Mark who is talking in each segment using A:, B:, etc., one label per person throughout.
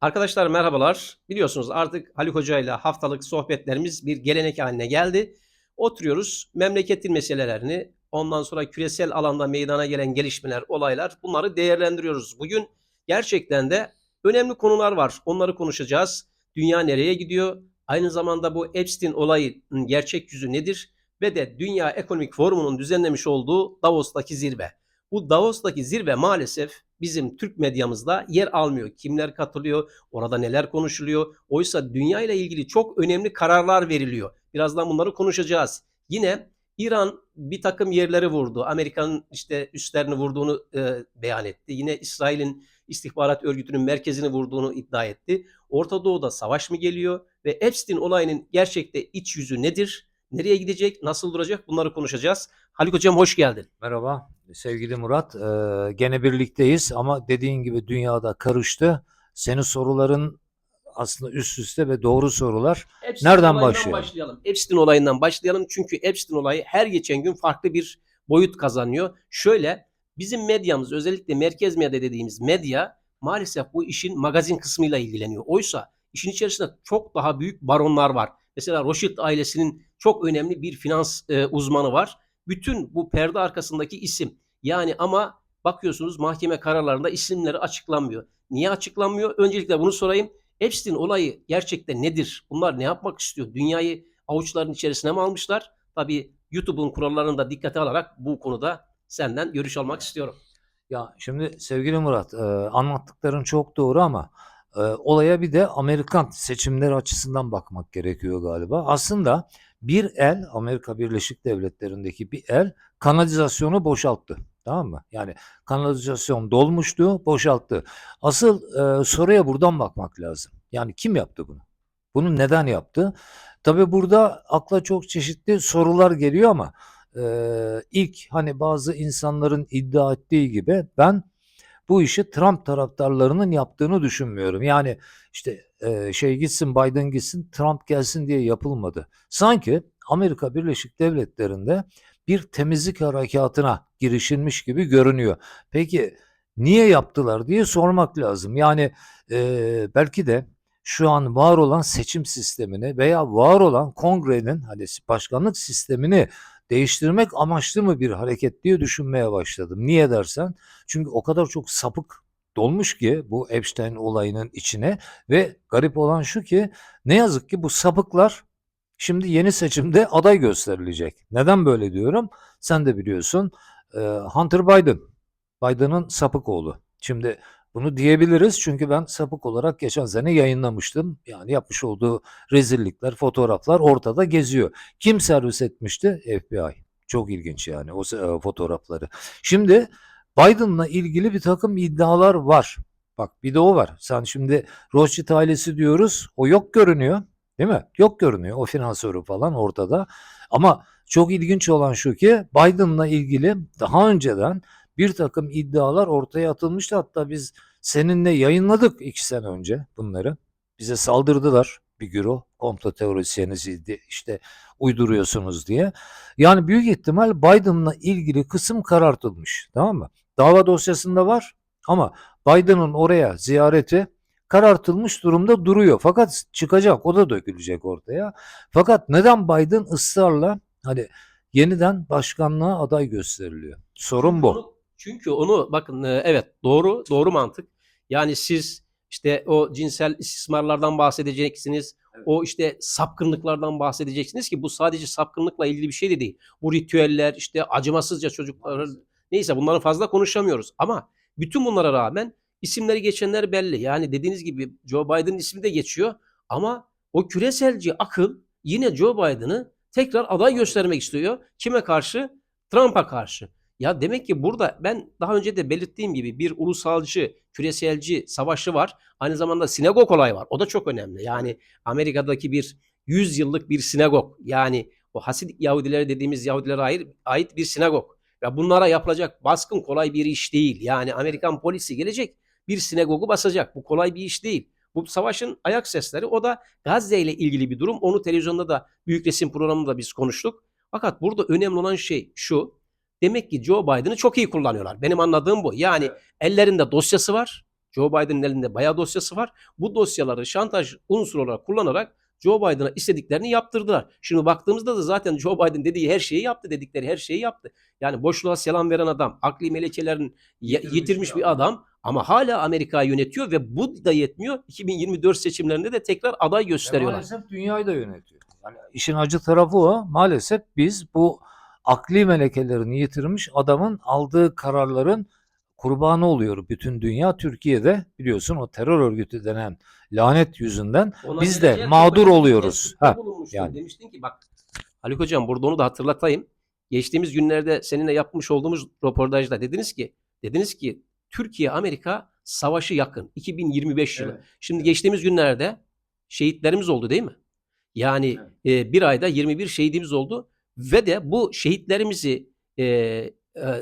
A: Arkadaşlar merhabalar. Biliyorsunuz artık Haluk Hoca ile haftalık sohbetlerimiz bir gelenek haline geldi. Oturuyoruz memleketin meselelerini, ondan sonra küresel alanda meydana gelen gelişmeler, olaylar bunları değerlendiriyoruz. Bugün gerçekten de önemli konular var. Onları konuşacağız. Dünya nereye gidiyor? Aynı zamanda bu Epstein olayının gerçek yüzü nedir? Ve de Dünya Ekonomik Forumu'nun düzenlemiş olduğu Davos'taki zirve. Bu Davos'taki zirve maalesef bizim Türk medyamızda yer almıyor. Kimler katılıyor, orada neler konuşuluyor. Oysa dünya ile ilgili çok önemli kararlar veriliyor. Birazdan bunları konuşacağız. Yine İran bir takım yerleri vurdu. Amerika'nın işte üstlerini vurduğunu e, beyan etti. Yine İsrail'in istihbarat örgütünün merkezini vurduğunu iddia etti. Orta Doğu'da savaş mı geliyor ve Epstein olayının gerçekte iç yüzü nedir? Nereye gidecek? Nasıl duracak? Bunları konuşacağız. Haluk Hocam hoş geldin.
B: Merhaba sevgili Murat. Ee, gene birlikteyiz ama dediğin gibi dünyada karıştı. Senin soruların aslında üst üste ve doğru sorular.
A: Epstein
B: Nereden başlayalım?
A: başlayalım? Epstein olayından başlayalım. Çünkü Epstein olayı her geçen gün farklı bir boyut kazanıyor. Şöyle bizim medyamız özellikle merkez medya dediğimiz medya maalesef bu işin magazin kısmıyla ilgileniyor. Oysa işin içerisinde çok daha büyük baronlar var. Mesela Rothschild ailesinin çok önemli bir finans e, uzmanı var. Bütün bu perde arkasındaki isim yani ama bakıyorsunuz mahkeme kararlarında isimleri açıklanmıyor. Niye açıklanmıyor? Öncelikle bunu sorayım. Epstein olayı gerçekten nedir? Bunlar ne yapmak istiyor? Dünyayı avuçların içerisine mi almışlar? Tabii YouTube'un kurallarını da dikkate alarak bu konuda senden görüş almak istiyorum.
B: Ya şimdi sevgili Murat e, anlattıkların çok doğru ama e, olaya bir de Amerikan seçimleri açısından bakmak gerekiyor galiba. Aslında bir el Amerika Birleşik Devletleri'ndeki bir el kanalizasyonu boşalttı. Tamam mı? Yani kanalizasyon dolmuştu, boşalttı. Asıl e, soruya buradan bakmak lazım. Yani kim yaptı bunu? Bunu neden yaptı? Tabii burada akla çok çeşitli sorular geliyor ama e, ilk hani bazı insanların iddia ettiği gibi ben bu işi Trump taraftarlarının yaptığını düşünmüyorum. Yani işte e, şey gitsin Biden gitsin Trump gelsin diye yapılmadı. Sanki Amerika Birleşik Devletleri'nde bir temizlik harekatına girişilmiş gibi görünüyor. Peki niye yaptılar diye sormak lazım. Yani e, belki de şu an var olan seçim sistemini veya var olan kongrenin hani başkanlık sistemini değiştirmek amaçlı mı bir hareket diye düşünmeye başladım. Niye dersen çünkü o kadar çok sapık dolmuş ki bu Epstein olayının içine ve garip olan şu ki ne yazık ki bu sapıklar şimdi yeni seçimde aday gösterilecek. Neden böyle diyorum? Sen de biliyorsun Hunter Biden, Biden'ın sapık oğlu. Şimdi bunu diyebiliriz çünkü ben sapık olarak geçen sene yayınlamıştım. Yani yapmış olduğu rezillikler, fotoğraflar ortada geziyor. Kim servis etmişti? FBI. Çok ilginç yani o e, fotoğrafları. Şimdi Biden'la ilgili bir takım iddialar var. Bak bir de o var. Sen şimdi Rothschild ailesi diyoruz. O yok görünüyor. Değil mi? Yok görünüyor. O finansörü falan ortada. Ama çok ilginç olan şu ki Biden'la ilgili daha önceden bir takım iddialar ortaya atılmıştı. Hatta biz seninle yayınladık iki sene önce bunları. Bize saldırdılar bir güro komplo teorisyenizi işte uyduruyorsunuz diye. Yani büyük ihtimal Biden'la ilgili kısım karartılmış tamam mı? Dava dosyasında var ama Biden'ın oraya ziyareti karartılmış durumda duruyor. Fakat çıkacak o da dökülecek ortaya. Fakat neden Biden ısrarla hani yeniden başkanlığa aday gösteriliyor? Sorun bu.
A: Çünkü onu bakın e, evet doğru doğru mantık. Yani siz işte o cinsel istismarlardan bahsedeceksiniz. O işte sapkınlıklardan bahsedeceksiniz ki bu sadece sapkınlıkla ilgili bir şey de değil. Bu ritüeller işte acımasızca çocukların neyse bunları fazla konuşamıyoruz. Ama bütün bunlara rağmen isimleri geçenler belli. Yani dediğiniz gibi Joe Biden'ın ismi de geçiyor ama o küreselci akıl yine Joe Biden'ı tekrar aday göstermek istiyor. Kime karşı? Trump'a karşı. Ya demek ki burada ben daha önce de belirttiğim gibi bir ulusalcı, küreselci savaşı var. Aynı zamanda sinagog olayı var. O da çok önemli. Yani Amerika'daki bir 100 yıllık bir sinagog. Yani o Hasidik Yahudileri dediğimiz Yahudilere ait, ait bir sinagog. Ve bunlara yapılacak baskın kolay bir iş değil. Yani Amerikan polisi gelecek bir sinagogu basacak. Bu kolay bir iş değil. Bu savaşın ayak sesleri o da Gazze ile ilgili bir durum. Onu televizyonda da büyük resim programında biz konuştuk. Fakat burada önemli olan şey şu. Demek ki Joe Biden'ı çok iyi kullanıyorlar. Benim anladığım bu. Yani ellerinde dosyası var. Joe Biden'ın elinde bayağı dosyası var. Bu dosyaları şantaj unsuru olarak kullanarak Joe Biden'a istediklerini yaptırdılar. Şimdi baktığımızda da zaten Joe Biden dediği her şeyi yaptı, dedikleri her şeyi yaptı. Yani boşluğa selam veren adam, akli melekelerin yitirmiş, yitirmiş bir adam ama hala Amerika'yı yönetiyor ve bu da yetmiyor. 2024 seçimlerinde de tekrar aday
B: Ve
A: gösteriyorlar.
B: maalesef dünyayı da yönetiyor. Yani işin acı tarafı o. Maalesef biz bu akli melekelerini yitirmiş adamın aldığı kararların kurbanı oluyor bütün dünya. Türkiye'de biliyorsun o terör örgütü denen lanet yüzünden
A: Ona
B: Biz de mağdur oluyoruz. Ha, yani.
A: Demiştin ki bak Haluk Hocam burada onu da hatırlatayım. Geçtiğimiz günlerde seninle yapmış olduğumuz röportajda dediniz ki dediniz ki Türkiye Amerika savaşı yakın 2025 yılı.
C: Evet.
A: Şimdi geçtiğimiz günlerde şehitlerimiz oldu değil mi? Yani e, bir ayda 21 şehidimiz oldu ve de bu şehitlerimizi e, e,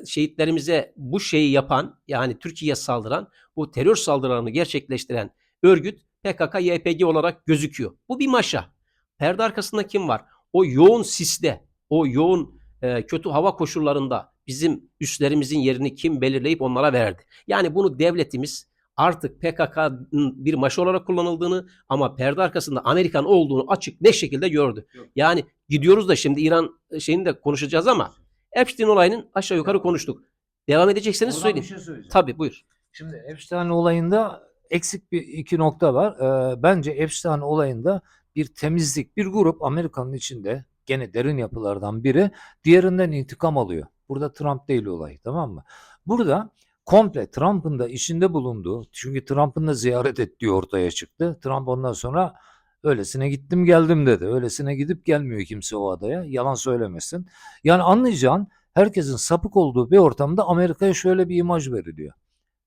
A: şehitlerimize bu şeyi yapan yani Türkiye'ye saldıran bu terör saldırılarını gerçekleştiren örgüt PKK YPG olarak gözüküyor. Bu bir maşa. Perde arkasında kim var? O yoğun siste, o yoğun e, kötü hava koşullarında bizim üstlerimizin yerini kim belirleyip onlara verdi? Yani bunu devletimiz artık PKK'nın bir maşa olarak kullanıldığını ama perde arkasında Amerikan olduğunu açık ne şekilde gördü.
C: Yok.
A: Yani gidiyoruz da şimdi İran şeyini de konuşacağız ama Epstein olayının aşağı yukarı konuştuk. Devam edecekseniz
B: Oradan
A: söyleyeyim.
B: bir şey söyleyeceğim.
A: Tabii buyur.
B: Şimdi Epstein olayında eksik bir iki nokta var. Ee, bence Epstein olayında bir temizlik, bir grup Amerika'nın içinde gene derin yapılardan biri diğerinden intikam alıyor. Burada Trump değil olay tamam mı? Burada komple Trump'ın da içinde bulunduğu çünkü Trump'ın da ziyaret ettiği ortaya çıktı. Trump ondan sonra öylesine gittim geldim dedi. Öylesine gidip gelmiyor kimse o adaya. Yalan söylemesin. Yani anlayacağın herkesin sapık olduğu bir ortamda Amerika'ya şöyle bir imaj veriliyor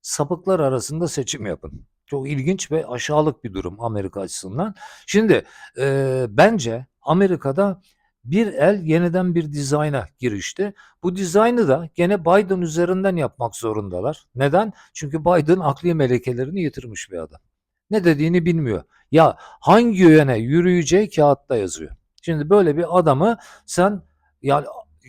B: sapıklar arasında seçim yapın. Çok ilginç ve aşağılık bir durum Amerika açısından. Şimdi e, bence Amerika'da bir el yeniden bir dizayna girişti. Bu dizaynı da gene Biden üzerinden yapmak zorundalar. Neden? Çünkü Biden akli melekelerini yitirmiş bir adam. Ne dediğini bilmiyor. Ya hangi yöne yürüyeceği kağıtta yazıyor. Şimdi böyle bir adamı sen yani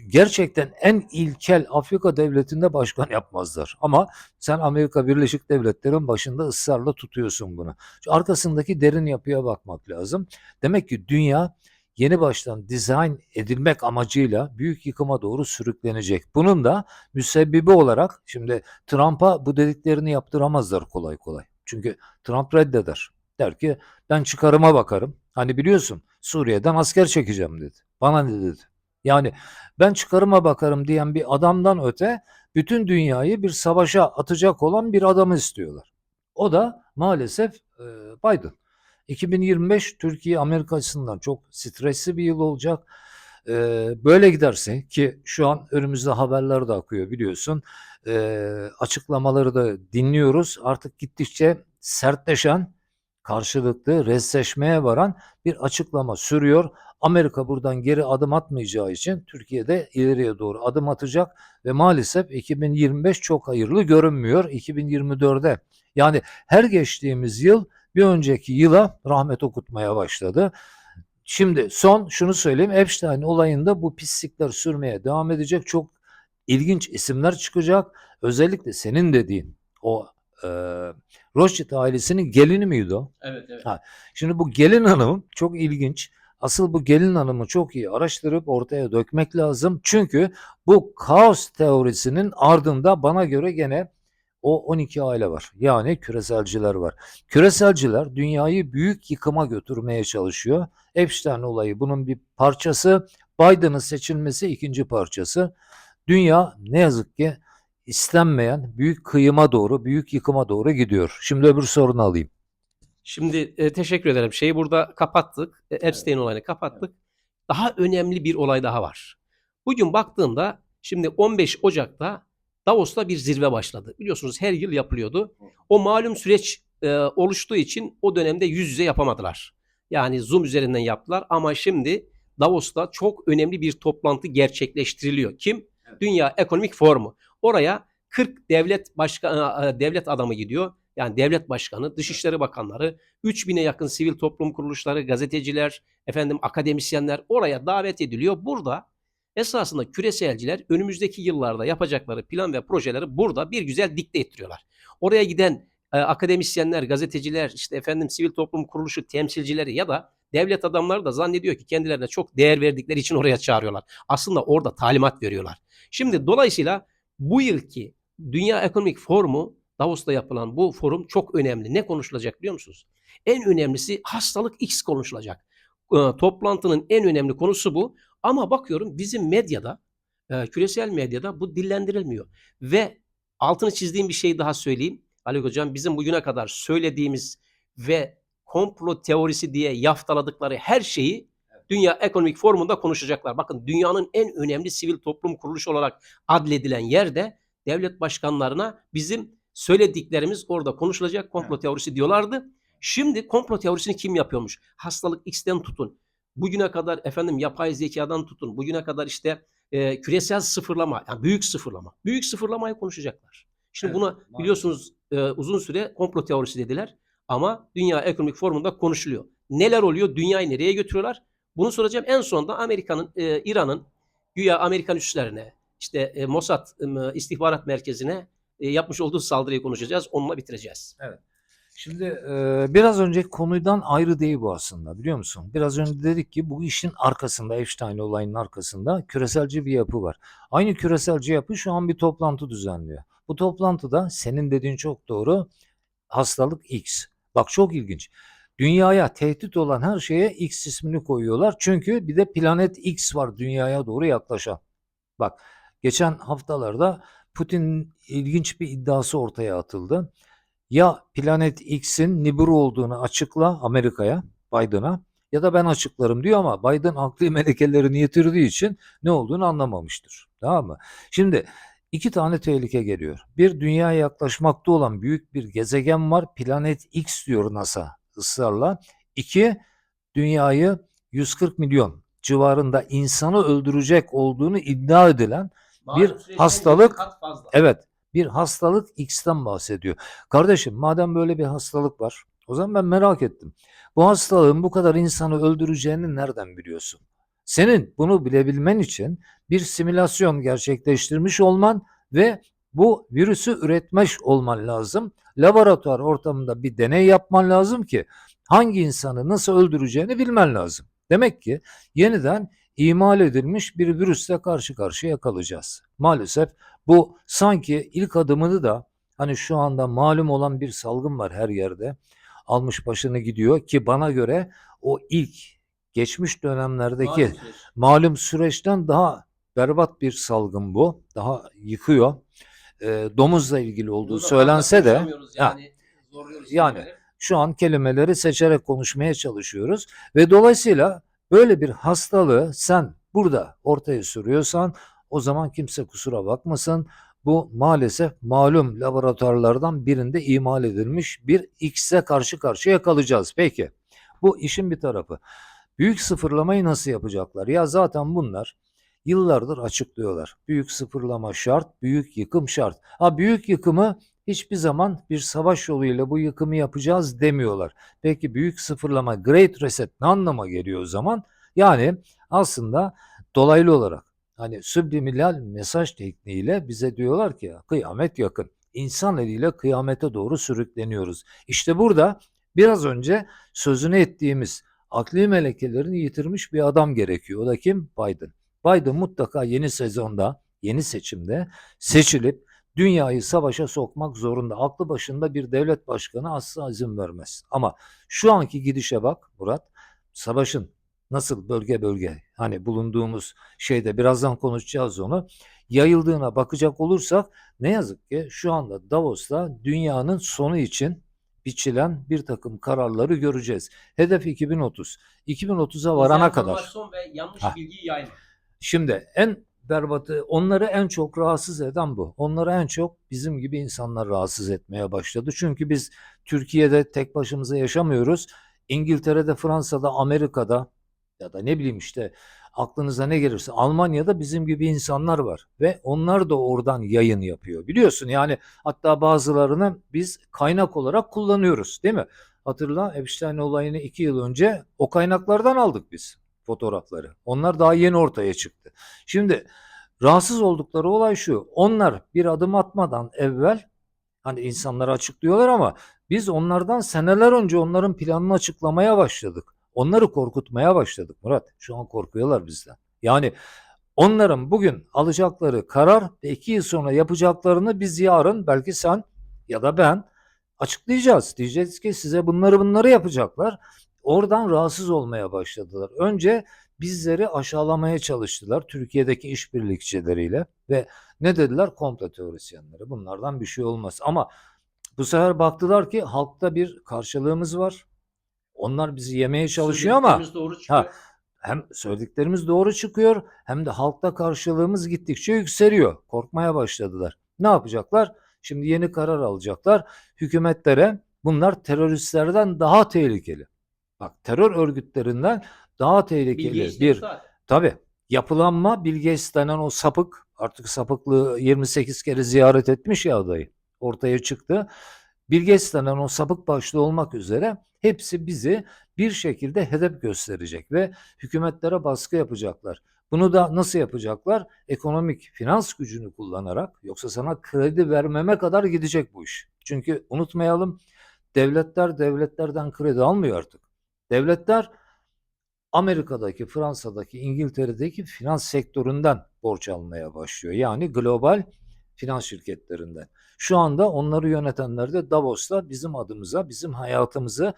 B: gerçekten en ilkel Afrika devletinde başkan yapmazlar. Ama sen Amerika Birleşik Devletleri'nin başında ısrarla tutuyorsun bunu. Arkasındaki derin yapıya bakmak lazım. Demek ki dünya yeni baştan dizayn edilmek amacıyla büyük yıkıma doğru sürüklenecek. Bunun da müsebbibi olarak şimdi Trump'a bu dediklerini yaptıramazlar kolay kolay. Çünkü Trump reddeder. Der ki ben çıkarıma bakarım. Hani biliyorsun Suriye'den asker çekeceğim dedi. Bana ne dedi? Yani ben çıkarıma bakarım diyen bir adamdan öte bütün dünyayı bir savaşa atacak olan bir adamı istiyorlar. O da maalesef e, Biden. 2025 Türkiye Amerika açısından çok stresli bir yıl olacak. E, böyle giderse ki şu an önümüzde haberler de akıyor biliyorsun. E, açıklamaları da dinliyoruz. Artık gittikçe sertleşen, karşılıklı resleşmeye varan bir açıklama sürüyor. Amerika buradan geri adım atmayacağı için Türkiye'de ileriye doğru adım atacak ve maalesef 2025 çok hayırlı görünmüyor 2024'de. Yani her geçtiğimiz yıl bir önceki yıla rahmet okutmaya başladı. Şimdi son şunu söyleyeyim Epstein olayında bu pislikler sürmeye devam edecek. Çok ilginç isimler çıkacak. Özellikle senin dediğin o e, Rothschild ailesinin gelini miydi o?
A: Evet evet.
B: Şimdi bu gelin hanım çok ilginç. Asıl bu gelin hanımı çok iyi araştırıp ortaya dökmek lazım. Çünkü bu kaos teorisinin ardında bana göre gene o 12 aile var. Yani küreselciler var. Küreselciler dünyayı büyük yıkıma götürmeye çalışıyor. Epstein olayı bunun bir parçası. Biden'ın seçilmesi ikinci parçası. Dünya ne yazık ki istenmeyen büyük kıyıma doğru, büyük yıkıma doğru gidiyor. Şimdi öbür sorunu alayım.
A: Şimdi e, teşekkür ederim. Şeyi burada kapattık. E, Epstein olayını kapattık. Daha önemli bir olay daha var. Bugün baktığımda şimdi 15 Ocak'ta Davos'ta bir zirve başladı. Biliyorsunuz her yıl yapılıyordu. O malum süreç e, oluştuğu için o dönemde yüz yüze yapamadılar. Yani Zoom üzerinden yaptılar ama şimdi Davos'ta çok önemli bir toplantı gerçekleştiriliyor. Kim?
C: Evet.
A: Dünya Ekonomik Forumu. Oraya 40 devlet başka e, devlet adamı gidiyor. Yani devlet başkanı, dışişleri bakanları, 3000'e yakın sivil toplum kuruluşları, gazeteciler, efendim akademisyenler oraya davet ediliyor. Burada esasında küreselciler önümüzdeki yıllarda yapacakları plan ve projeleri burada bir güzel dikte ettiriyorlar. Oraya giden e, akademisyenler, gazeteciler, işte efendim sivil toplum kuruluşu temsilcileri ya da devlet adamları da zannediyor ki kendilerine çok değer verdikleri için oraya çağırıyorlar. Aslında orada talimat veriyorlar. Şimdi dolayısıyla bu yılki Dünya Ekonomik Forumu Davos'ta yapılan bu forum çok önemli. Ne konuşulacak biliyor musunuz? En önemlisi hastalık X konuşulacak. E, toplantının en önemli konusu bu. Ama bakıyorum bizim medyada, e, küresel medyada bu dillendirilmiyor. Ve altını çizdiğim bir şey daha söyleyeyim. Ali Hocam bizim bugüne kadar söylediğimiz ve komplo teorisi diye yaftaladıkları her şeyi Dünya Ekonomik Forumu'nda konuşacaklar. Bakın dünyanın en önemli sivil toplum kuruluşu olarak adledilen yerde devlet başkanlarına bizim söylediklerimiz orada konuşulacak komplo teorisi diyorlardı. Şimdi komplo teorisini kim yapıyormuş? Hastalık X'ten tutun. Bugüne kadar efendim yapay zekadan tutun. Bugüne kadar işte e, küresel sıfırlama, yani büyük sıfırlama. Büyük sıfırlamayı konuşacaklar. Şimdi
B: Evet,
A: buna
B: maalesef.
A: biliyorsunuz e, uzun süre komplo teorisi dediler. Ama Dünya Ekonomik Forumu'nda konuşuluyor. Neler oluyor? Dünyayı nereye götürüyorlar? Bunu soracağım. En sonunda Amerika'nın, e, İran'ın güya Amerikan üslerine, işte e, Mossad e, istihbarat merkezine e, yapmış olduğu saldırıyı konuşacağız. Onunla bitireceğiz.
B: Şimdi e, biraz önceki konudan ayrı değil bu aslında biliyor musun? Biraz önce dedik ki bu işin arkasında Epstein olayının arkasında küreselci bir yapı var. Aynı küreselci yapı şu an bir toplantı düzenliyor. Bu toplantıda senin dediğin çok doğru hastalık X. Bak çok ilginç. Dünyaya tehdit olan her şeye X ismini koyuyorlar. Çünkü bir de planet X var dünyaya doğru yaklaşan. Bak geçen haftalarda Putin'in ilginç bir iddiası ortaya atıldı ya Planet X'in Nibiru olduğunu açıkla Amerika'ya, Biden'a ya da ben açıklarım diyor ama Biden akli melekelerini yitirdiği için ne olduğunu anlamamıştır. Tamam mı? Şimdi iki tane tehlike geliyor. Bir dünyaya yaklaşmakta olan büyük bir gezegen var. Planet X diyor NASA ısrarla. İki dünyayı 140 milyon civarında insanı öldürecek olduğunu iddia edilen Bir hastalık- Evet, bir hastalık X'ten bahsediyor. Kardeşim madem böyle bir hastalık var, o zaman ben merak ettim. Bu hastalığın bu kadar insanı öldüreceğini nereden biliyorsun? Senin bunu bilebilmen için bir simülasyon gerçekleştirmiş olman ve bu virüsü üretmiş olman lazım. Laboratuvar ortamında bir deney yapman lazım ki hangi insanı nasıl öldüreceğini bilmen lazım. Demek ki yeniden imal edilmiş bir virüsle karşı karşıya kalacağız. Maalesef bu sanki ilk adımını da hani şu anda malum olan bir salgın var her yerde. Almış başını gidiyor ki bana göre o ilk geçmiş dönemlerdeki malum süreçten daha berbat bir salgın bu. Daha yıkıyor. Ee, domuzla ilgili olduğu söylense de Ha, yani şu an kelimeleri seçerek konuşmaya çalışıyoruz ve dolayısıyla böyle bir hastalığı sen burada ortaya sürüyorsan o zaman kimse kusura bakmasın. Bu maalesef malum laboratuvarlardan birinde imal edilmiş bir X'e karşı karşıya kalacağız. Peki bu işin bir tarafı. Büyük sıfırlamayı nasıl yapacaklar? Ya zaten bunlar yıllardır açıklıyorlar. Büyük sıfırlama şart, büyük yıkım şart. Ha büyük yıkımı hiçbir zaman bir savaş yoluyla bu yıkımı yapacağız demiyorlar. Peki büyük sıfırlama, Great Reset ne anlama geliyor o zaman? Yani aslında dolaylı olarak hani subliminal mesaj tekniğiyle bize diyorlar ki kıyamet yakın. İnsan eliyle kıyamete doğru sürükleniyoruz. İşte burada biraz önce sözünü ettiğimiz akli melekelerini yitirmiş bir adam gerekiyor. O da kim? Biden. Biden mutlaka yeni sezonda, yeni seçimde seçilip dünyayı savaşa sokmak zorunda. Aklı başında bir devlet başkanı asla izin vermez. Ama şu anki gidişe bak Murat, savaşın nasıl bölge bölge hani bulunduğumuz şeyde birazdan konuşacağız onu yayıldığına bakacak olursak ne yazık ki şu anda Davos'ta dünyanın sonu için biçilen bir takım kararları göreceğiz. Hedef 2030. 2030'a varana kadar.
A: Ve yanlış
B: Ha.
A: bilgiyi yayma.
B: Şimdi en berbatı onları en çok rahatsız eden bu. Onları en çok bizim gibi insanlar rahatsız etmeye başladı. Çünkü biz Türkiye'de tek başımıza yaşamıyoruz. İngiltere'de, Fransa'da, Amerika'da ya da ne bileyim işte aklınıza ne gelirse Almanya'da bizim gibi insanlar var ve onlar da oradan yayın yapıyor. Biliyorsun yani hatta bazılarını biz kaynak olarak kullanıyoruz değil mi? Hatırla Epstein olayını iki yıl önce o kaynaklardan aldık biz fotoğrafları. Onlar daha yeni ortaya çıktı. Şimdi rahatsız oldukları olay şu. Onlar bir adım atmadan evvel Hani insanlara açıklıyorlar ama biz onlardan seneler önce onların planını açıklamaya başladık. Onları korkutmaya başladık Murat. Şu an korkuyorlar bizden. Yani onların bugün alacakları karar ve iki yıl sonra yapacaklarını biz yarın belki sen ya da ben açıklayacağız. Diyeceğiz ki size bunları bunları yapacaklar. Oradan rahatsız olmaya başladılar. Önce bizleri aşağılamaya çalıştılar Türkiye'deki işbirlikçileriyle ve ne dediler? Komplo teorisyenleri. Bunlardan bir şey olmaz. Ama bu sefer baktılar ki halkta bir karşılığımız var. Onlar bizi yemeye çalışıyor ama
A: doğru çıkıyor.
B: Ha, hem söylediklerimiz doğru çıkıyor hem de halkta karşılığımız gittikçe yükseliyor. Korkmaya başladılar. Ne yapacaklar? Şimdi yeni karar alacaklar. Hükümetlere bunlar teröristlerden daha tehlikeli. Bak terör örgütlerinden daha tehlikeli
A: Bilgi işte
B: bir. Tabii. Yapılanma Bill Gates denen o sapık artık sapıklığı 28 kere ziyaret etmiş ya adayı. Ortaya çıktı. Bill Gates denen o sapık başlı olmak üzere hepsi bizi bir şekilde hedef gösterecek ve hükümetlere baskı yapacaklar. Bunu da nasıl yapacaklar? Ekonomik, finans gücünü kullanarak yoksa sana kredi vermeme kadar gidecek bu iş. Çünkü unutmayalım devletler devletlerden kredi almıyor artık. Devletler Amerika'daki, Fransa'daki, İngiltere'deki finans sektöründen borç almaya başlıyor. Yani global finans şirketlerinden. Şu anda onları yönetenler de Davos'ta bizim adımıza, bizim hayatımızı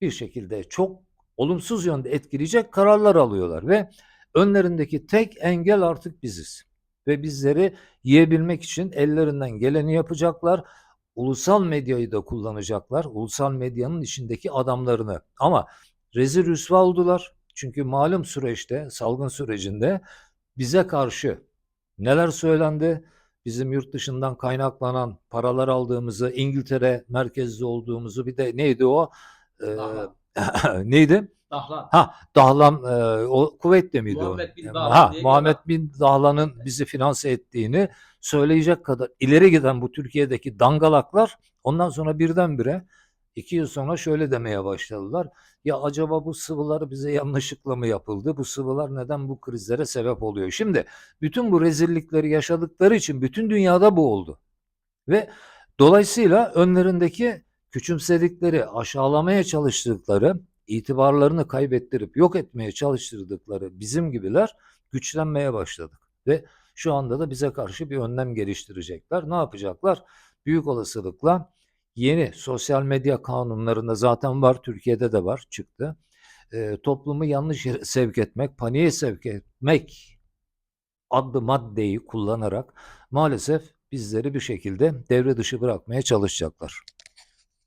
B: bir şekilde çok olumsuz yönde etkileyecek kararlar alıyorlar ve önlerindeki tek engel artık biziz. Ve bizleri yiyebilmek için ellerinden geleni yapacaklar. Ulusal medyayı da kullanacaklar. Ulusal medyanın içindeki adamlarını. Ama rezil rüsva oldular. Çünkü malum süreçte, salgın sürecinde bize karşı neler söylendi? Bizim yurt dışından kaynaklanan paralar aldığımızı, İngiltere merkezli olduğumuzu bir de neydi o? Ee, neydi?
A: Dahlan.
B: Ha Dahlan e, o Kuveyt'te miydi
A: Muhammed
B: o?
A: bin Dahlan
B: ha Muhammed bin Dahlan'ın bizi finanse ettiğini söyleyecek kadar ileri giden bu Türkiye'deki dangalaklar ondan sonra birdenbire iki yıl sonra şöyle demeye başladılar. Ya acaba bu sıvılar bize yanlışlıkla mı yapıldı? Bu sıvılar neden bu krizlere sebep oluyor? Şimdi bütün bu rezillikleri yaşadıkları için bütün dünyada bu oldu. Ve dolayısıyla önlerindeki küçümsedikleri, aşağılamaya çalıştıkları, itibarlarını kaybettirip yok etmeye çalıştırdıkları bizim gibiler güçlenmeye başladık. Ve şu anda da bize karşı bir önlem geliştirecekler. Ne yapacaklar? Büyük olasılıkla yeni sosyal medya kanunlarında zaten var, Türkiye'de de var, çıktı. Ee, toplumu yanlış yere sevk etmek, paniğe sevk etmek adlı maddeyi kullanarak maalesef bizleri bir şekilde devre dışı bırakmaya çalışacaklar.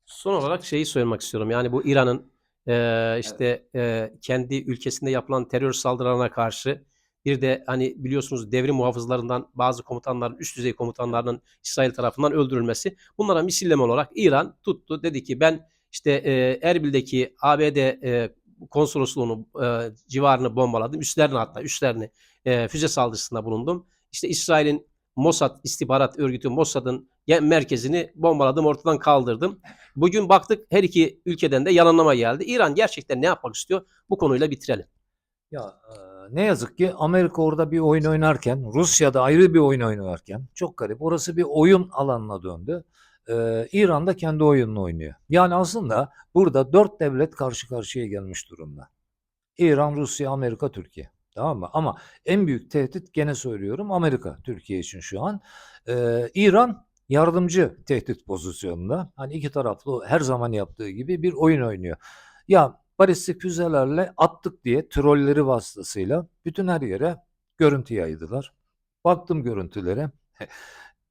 A: Son olarak şeyi söylemek istiyorum. Yani bu İran'ın eee, işte eee, kendi ülkesinde yapılan terör saldırılarına karşı bir de hani biliyorsunuz devrim muhafızlarından bazı komutanların, üst düzey komutanlarının İsrail tarafından öldürülmesi. Bunlara misilleme olarak İran tuttu. Dedi ki ben işte eee, Erbil'deki ABD eee, konsolosluğunu eee, civarını bombaladım. Üstlerini hatta üstlerini eee, füze saldırısında bulundum. İşte İsrail'in Mossad istihbarat örgütü Mossad'ın merkezini bombaladım, ortadan kaldırdım. Bugün baktık her iki ülkeden de yalanlama geldi. İran gerçekten ne yapmak istiyor? Bu konuyla bitirelim.
B: Ya e, ne yazık ki Amerika orada bir oyun oynarken, Rusya'da ayrı bir oyun oynarken çok garip. Orası bir oyun alanına döndü. Ee, İran da kendi oyununu oynuyor. Yani aslında burada dört devlet karşı karşıya gelmiş durumda. İran, Rusya, Amerika, Türkiye. Tamam mı? Ama en büyük tehdit gene söylüyorum Amerika Türkiye için şu an. Ee, İran yardımcı tehdit pozisyonunda. Hani iki taraflı her zaman yaptığı gibi bir oyun oynuyor. Ya balistik füzelerle attık diye trolleri vasıtasıyla bütün her yere görüntü yaydılar. Baktım görüntülere.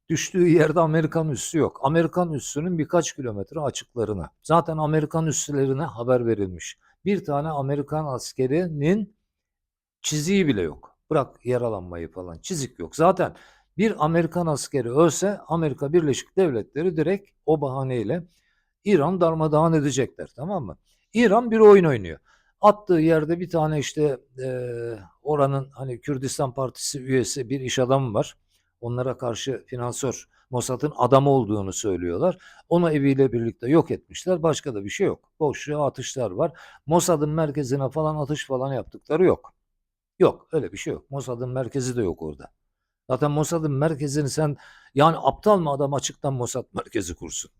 B: Düştüğü yerde Amerikan üssü yok. Amerikan üssünün birkaç kilometre açıklarına. Zaten Amerikan üslerine haber verilmiş. Bir tane Amerikan askerinin çiziği bile yok. Bırak yaralanmayı falan. Çizik yok. Zaten bir Amerikan askeri ölse Amerika Birleşik Devletleri direkt o bahaneyle İran darmadağın edecekler tamam mı? İran bir oyun oynuyor. Attığı yerde bir tane işte eee, oranın hani Kürdistan Partisi üyesi bir iş adamı var. Onlara karşı finansör Mossad'ın adamı olduğunu söylüyorlar. Onu eviyle birlikte yok etmişler. Başka da bir şey yok. Boşluğa atışlar var. Mossad'ın merkezine falan atış falan yaptıkları yok. Yok öyle bir şey yok. Mossad'ın merkezi de yok orada. Zaten Mossad'ın merkezini sen yani aptal mı adam açıktan Mossad merkezi kursun?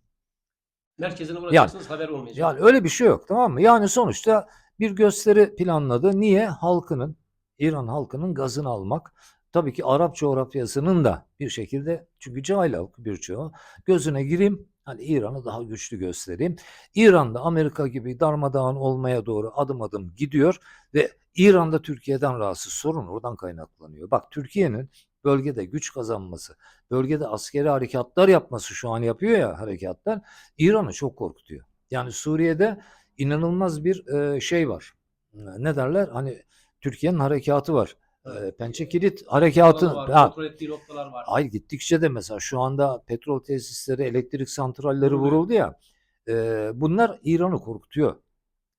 A: Merkezine bırakacaksınız haber olmayacak.
B: Yani öyle bir şey yok tamam mı? Yani sonuçta bir gösteri planladı. Niye? Halkının, İran halkının gazını almak. Tabii ki Arap coğrafyasının da bir şekilde çünkü cahil halk birçoğu gözüne gireyim. Hani İran'ı daha güçlü göstereyim. İran'da Amerika gibi darmadağın olmaya doğru adım adım gidiyor ve İran'da Türkiye'den rahatsız. Sorun oradan kaynaklanıyor. Bak Türkiye'nin bölgede güç kazanması, bölgede askeri harekatlar yapması şu an yapıyor ya harekatlar İran'ı çok korkutuyor. Yani Suriye'de inanılmaz bir e, şey var. Ne derler? Hani Türkiye'nin harekatı var. E, Pençe Kilit harekatı.
A: var,
B: Ha,
A: kontrol ettiği noktalar var.
B: Ay gittikçe de mesela şu anda petrol tesisleri, elektrik santralleri
A: Vuruluyor.
B: vuruldu ya. e, bunlar İran'ı korkutuyor.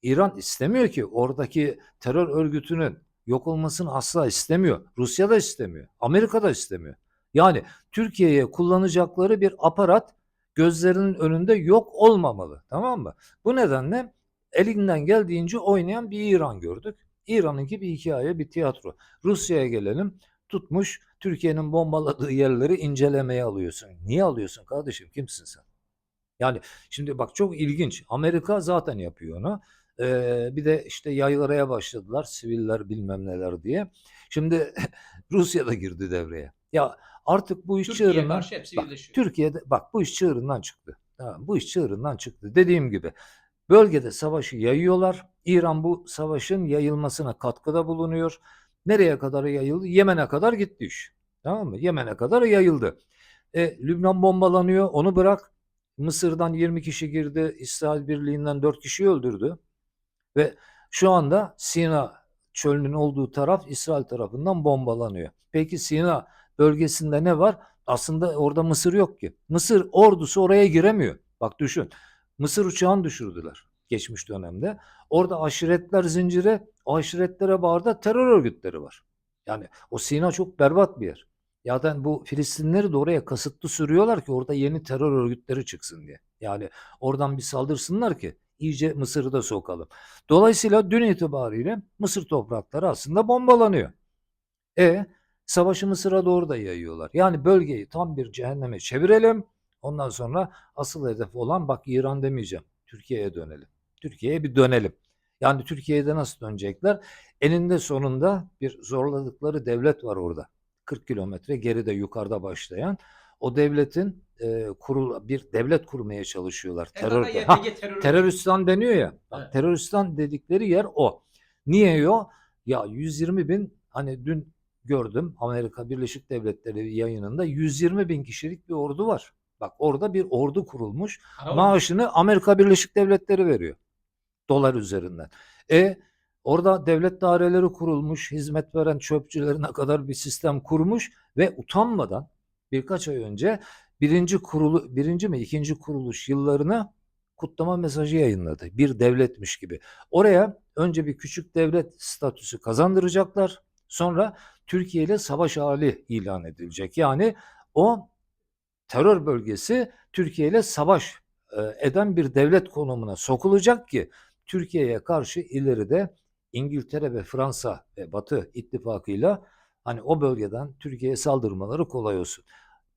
B: İran istemiyor ki oradaki terör örgütünün yok olmasını asla istemiyor. Rusya da istemiyor. Amerika da istemiyor. Yani Türkiye'ye kullanacakları bir aparat gözlerinin önünde yok olmamalı. Tamam mı? Bu nedenle elinden geldiğince oynayan bir İran gördük. İran'ınki bir hikaye, bir tiyatro. Rusya'ya gelelim. Tutmuş Türkiye'nin bombaladığı yerleri incelemeye alıyorsun. Niye alıyorsun kardeşim? Kimsin sen? Yani şimdi bak çok ilginç. Amerika zaten yapıyor onu. Ee, bir de işte yaygaraya başladılar. Siviller bilmem neler diye. Şimdi Rusya da girdi devreye. Ya artık bu iş
A: Türkiye'ye
B: çığırından... Bak. Türkiye'de bak bu iş çığırından çıktı. Tamam, bu iş çığırından çıktı. Dediğim gibi bölgede savaşı yayıyorlar. İran bu savaşın yayılmasına katkıda bulunuyor. Nereye kadar yayıldı? Yemen'e kadar gitti iş. Tamam mı? Yemen'e kadar yayıldı. E, Lübnan bombalanıyor. Onu bırak. Mısır'dan 20 kişi girdi. İsrail Birliği'nden 4 kişiyi öldürdü. Ve şu anda Sina çölünün olduğu taraf İsrail tarafından bombalanıyor. Peki Sina bölgesinde ne var? Aslında orada Mısır yok ki. Mısır ordusu oraya giremiyor. Bak düşün. Mısır uçağını düşürdüler geçmiş dönemde. Orada aşiretler zinciri, o aşiretlere bağırda terör örgütleri var. Yani o Sina çok berbat bir yer. Zaten bu Filistinleri de oraya kasıtlı sürüyorlar ki orada yeni terör örgütleri çıksın diye. Yani oradan bir saldırsınlar ki iyice Mısır'ı da sokalım. Dolayısıyla dün itibariyle Mısır toprakları aslında bombalanıyor. E savaşı Mısır'a doğru da yayıyorlar. Yani bölgeyi tam bir cehenneme çevirelim. Ondan sonra asıl hedef olan bak İran demeyeceğim. Türkiye'ye dönelim. Türkiye'ye bir dönelim. Yani Türkiye'de nasıl dönecekler? Eninde sonunda bir zorladıkları devlet var orada. 40 kilometre geride yukarıda başlayan. O devletin e, kurul bir devlet kurmaya çalışıyorlar. Terör. Ha, Teröristan deniyor ya. Bak,
A: Evet.
B: Teröristan dedikleri yer o. Niye o? Ya 120 bin hani dün gördüm Amerika Birleşik Devletleri yayınında 120 bin kişilik bir ordu var. Bak orada bir ordu kurulmuş.
A: Tamam.
B: Maaşını Amerika Birleşik Devletleri veriyor. Dolar üzerinden. E orada devlet daireleri kurulmuş, hizmet veren çöpçülerine kadar bir sistem kurmuş ve utanmadan birkaç ay önce birinci kurulu birinci mi ikinci kuruluş yıllarına kutlama mesajı yayınladı. Bir devletmiş gibi. Oraya önce bir küçük devlet statüsü kazandıracaklar. Sonra Türkiye ile savaş hali ilan edilecek. Yani o terör bölgesi Türkiye ile savaş e, eden bir devlet konumuna sokulacak ki Türkiye'ye karşı ileride İngiltere ve Fransa ve Batı ittifakıyla hani o bölgeden Türkiye'ye saldırmaları kolay olsun.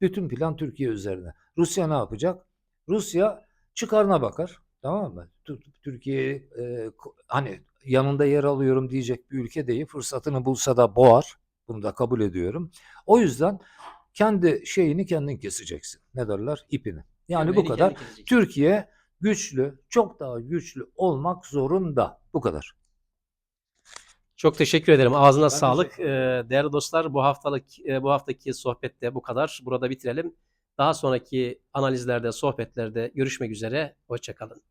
B: Bütün plan Türkiye üzerine. Rusya ne yapacak? Rusya çıkarına bakar. Tamam mı? Tü- Türkiye e, hani yanında yer alıyorum diyecek bir ülke değil. Fırsatını bulsa da boğar. Bunu da kabul ediyorum. O yüzden kendi şeyini kendin keseceksin. Ne derler? İpini. Yani bu
A: Gömleğini
B: kadar. Türkiye güçlü, çok daha güçlü olmak zorunda. Bu kadar.
A: Çok teşekkür ederim. Ağzına
B: Ben
A: sağlık. Ee, değerli dostlar bu haftalık e, bu haftaki sohbette bu kadar. Burada bitirelim. Daha sonraki analizlerde, sohbetlerde görüşmek üzere. Hoşçakalın.